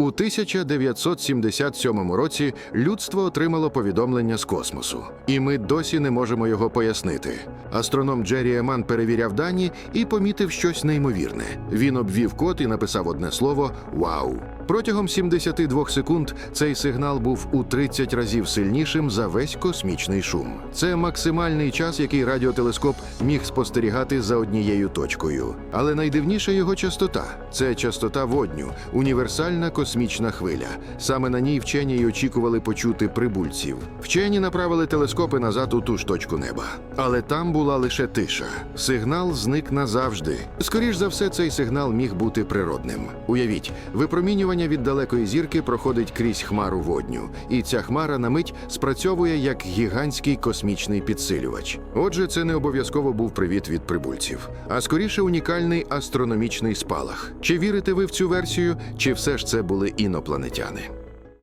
У 1977 році людство отримало повідомлення з космосу, і ми досі не можемо його пояснити. Астроном Джері Еман перевіряв дані і помітив щось неймовірне. Він обвів код і написав одне слово Вау. Протягом 72 секунд цей сигнал був у 30 разів сильнішим за весь космічний шум. Це максимальний час, який радіотелескоп міг спостерігати за однією точкою. Але найдивніша його частота це частота водню, універсальна космічна хвиля. Саме на ній вчені й очікували почути прибульців. Вчені направили телескопи назад у ту ж точку неба. Але там була лише тиша. Сигнал зник назавжди. Скоріш за все, цей сигнал міг бути природним. Уявіть, випромінювання від далекої зірки проходить крізь хмару водню, і ця хмара на мить спрацьовує як гігантський космічний підсилювач. Отже, це не обов'язково був привіт від прибульців, а скоріше унікальний астрономічний спалах. Чи вірите ви в цю версію, чи все ж це були інопланетяни?